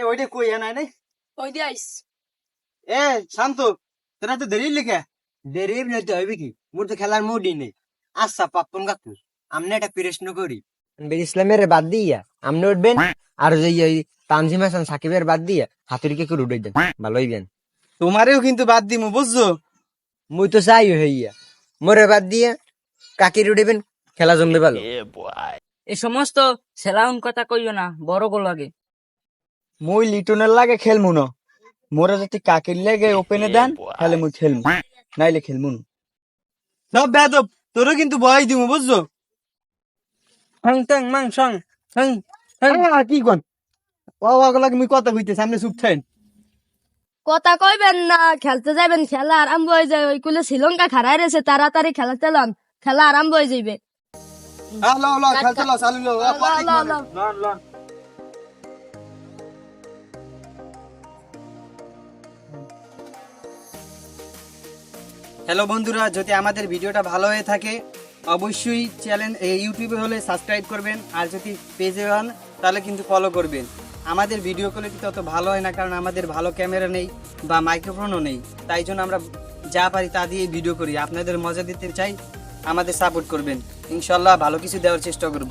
এ ওইটা কই? নাই নাই ওই দিয়ে আইস। এ শান্ত তোরা তো দেরি লিখে দেরি নইতে হইবে কি? মোর তো খেলার মুডই নেই। আচ্ছা পাপ্পন কাকু আমনে একটা প্রশ্ন করি। বের ইসলামের বাদ দিয়া আপনি উঠবেন? আর যে এই তানজিম হাসান সাকিবের বাদ দিয়া হাতুড়িকে করে উঠে দেন ভালো হইবেন। তোমারেও কিন্তু বাদ দিমু বুঝছ? মুই তো চাই হইয়া। মোরে বাদ দিয়া কাকির উঠেবেন খেলা জমবে ভালো। এই সমস্ত সেলাউন কথা কইও না বড় গোল লাগে মুই লিটনের লাগে খেলমু না। মোরা যদি কাকের লাগে ওপেনে দেন তাহলে মুই খেলমু। নাইলে খেলমু না সব বেদব তোরও কিন্তু বয় দিমু বুঝছ? হং টং মাং সং হং হং। কি কোন? ও ওগুলাকে মুই কথা কইতে সামনে চুপ থাকেন কথা কইবেন না খেলতে যাবেন খেলা আরম্ভ হয়ে যায়। ওই কুলে শ্রীলঙ্কা খারাই রয়েছে তাড়াতাড়ি খেলা চালান খেলা আরম্ভ হয়ে যাইবে। আ ল ল খেলতে হ্যালো বন্ধুরা, যদি আমাদের ভিডিওটা ভালো হয়ে থাকে, অবশ্যই চ্যানেল ইউটিউবে হলে সাবস্ক্রাইব করবেন, আর যদি পেজে হন, তাহলে কিন্তু ফলো করবেন। আমাদের ভিডিও কোয়ালিটি তত ভালো হয় না, কারণ আমাদের ভালো ক্যামেরা নেই বা মাইক্রোফোনও নেই। তাই জন্য আমরা যা পারি তা দিয়ে ভিডিও করি। আপনাদের মজা দিতে চাই, আমাদের সাপোর্ট করবেন। ইনশাল্লাহ ভালো কিছু দেওয়ার চেষ্টা করব।